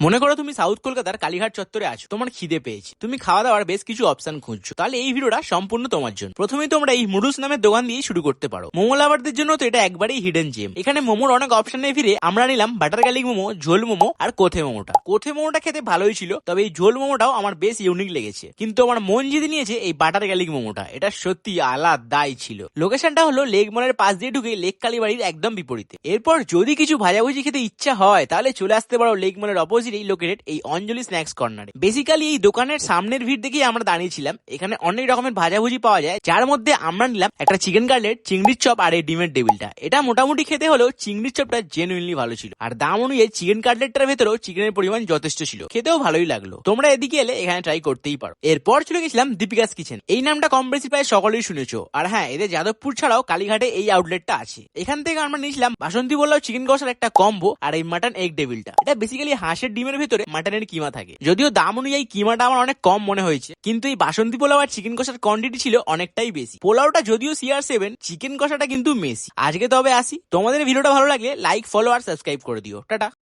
মনে করো তুমি সাউথ কলকাতার কালীঘাট চত্বরে আছো, তোমার খিদে পেয়েছে। তুমি খাওয়া দাওয়ার বেশ কিছু অপশন খুঁজছো। তাহলে এই ভিডিওটা সম্পূর্ণ তোমার জন্য। প্রথমেই তোমরা এই মুডুস নামের দোকান দিয়ে শুরু করতে পারো। মোমো লাভারদের জন্য তো এটা একবারেই হিডেন জেম এখানে মোমোর অনেক অপশনে ফিরে আমরা নিলাম বাটার গার্লিক মোমো, ঝোল মোমো আর কোথে মোমোটা। কোথে মোমোটা খেতে ভালোই ছিল, তবে এই ঝোল মোমোটাও আমার বেশ ইউনিক লেগেছে। কিন্তু আমার মন জিতে নিয়েছে এই বাটার গার্লিক মোমোটা। এটা সত্যি আলাদাই ছিল। লোকেশনটা হলো লেক মলের পাশ দিয়ে ঢুকে লেক কালীবাড়ির একদম বিপরীতে। এরপর যদি কিছু ভাজাভুজি খেতে ইচ্ছা হয়, তাহলে চলে আসতে পারো লেক মলের অপোজিটেই লোকেটেড এই অঞ্জলি স্ন্যাক্স কর্নারে বেসিক্যালি এই দোকানের সামনের ভিড় দেখেই আমরা দাঁড়িয়েছিলাম। এখানে অনেক রকমের ভাজাভুজি পাওয়া যায়। যার মধ্যে আমরা নিলাম একটা চিকেন কাটলেট চিংড়ির চপ আর এই ডিমের টেবিলটা এটা মোটামুটি খেতে হলেও চিংড়ির চপটা জেনুইনলি ভালো ছিল। আর দাম অনুযায়ী চিকেন কাটলেটটার ভেতরেও চিকেনের পরিমাণ যথেষ্ট ছিল। খেতেও ভালোই লাগল। তোমরা এদিকে এলে এখানে ট্রাই করতেই পারো। এরপর চলে গেছিলাম দীপিকাস কিচেন এই নামটা কম বেশি প্রায় সকলেই শুনেছো। আর হ্যাঁ এদের যাদবপুর ছাড়াও কালীঘাটে এই আউটলেটটা আছে। এখান থেকে আমরা নিয়েছিলাম বাসন্তী বললাও চিকেন কষার একটা কম্বো আর এই মাটন এগ ডেভিলটা এটা বেসিক্যালি হাঁসের ডিমের ভেতরে মাটনের কিমা থাকে। যদিও দাম অনুযায়ী কিমাটা আমার অনেক কম মনে হয়েছে, কিন্তু এই বাসন্তী পোলাও আর চিকেন কষার কোয়ান্টিটি ছিল অনেকটাই বেশি। পোলাওটা যদিও সিআর সেভেন চিকেন কষাটা কিন্তু মেসি। আজকে তবে আসি। তোমাদের ভিডিওটা ভালো লাগলে লাইক ফলো আর সাবস্ক্রাইব করে দিও। টাটা।